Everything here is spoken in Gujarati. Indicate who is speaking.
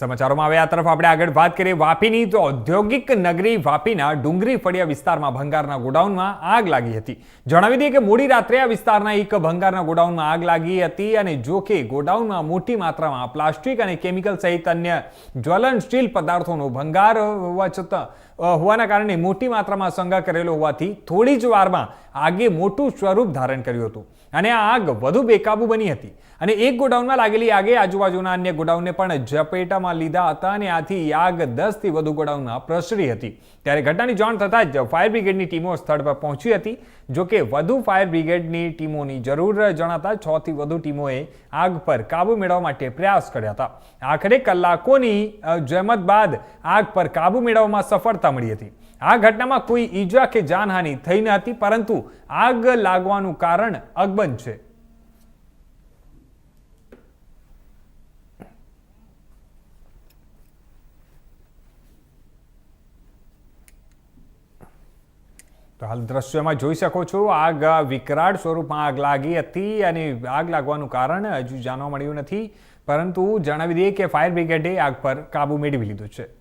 Speaker 1: સમાચારોમાં હવે આ તરફ આપણે આગળ વાત કરીએ વાપીની. તો ઔદ્યોગિક નગરી વાપીના ડુંગરી ફળિયા વિસ્તારમાં ભંગારના ગોડાઉનમાં આગ લાગી હતી. જણાવી દઈએ કે મોડી રાત્રે આ વિસ્તારના એક ભંગારના ગોડાઉનમાં આગ લાગી હતી અને જો કે ગોડાઉનમાં મોટી માત્રામાં પ્લાસ્ટિક અને કેમિકલ સહિત અન્ય જ્વલનશીલ પદાર્થોનો ભંગાર હોવા છતાં હોવાના કારણે મોટી માત્રામાં સંગ્રહ કરેલો હોવાથી થોડી જ વારમાં આગે મોટું સ્વરૂપ ધારણ કર્યું હતું. અને આ આગ વધુ બેકાબુ બની હતી. અને એક ગોડાઉનમાં લાગેલી આગે આજુબાજુના અન્ય ગોડાઉનને પણ ઝપેટામાં લીધા હતા અને આથી આગ દસથી વધુ ગોડાઉનમાં પ્રસરી હતી. ત્યારે ઘટનાની જાણ થતાં જ ફાયર બ્રિગેડની ટીમો સ્થળ પર પહોંચી હતી. જોકે વધુ ફાયર બ્રિગેડની ટીમોની જરૂર જણાતા છ થી વધુ ટીમોએ આગ પર કાબુ મેળવવા માટે પ્રયાસ કર્યા હતા. આખરે કલાકોની જહેમત બાદ આગ પર કાબુ મેળવવામાં સફળતા મળી હતી. આ ઘટનામાં કોઈ ઈજા કે જાનહાનિ થઈ ન હતી, પરંતુ આગ લાગવાનું કારણ અકબંધ છે. તો હાલ દ્રશ્યમાં જોઈ શકો છો, આગ વિકરાળ સ્વરૂપમાં આગ લાગી હતી અને આગ લાગવાનું કારણ હજુ જાણવા મળ્યું નથી. પરંતુ જણાવી દઈએ કે ફાયર બ્રિગેડે આગ પર કાબુ મેળવી લીધો છે.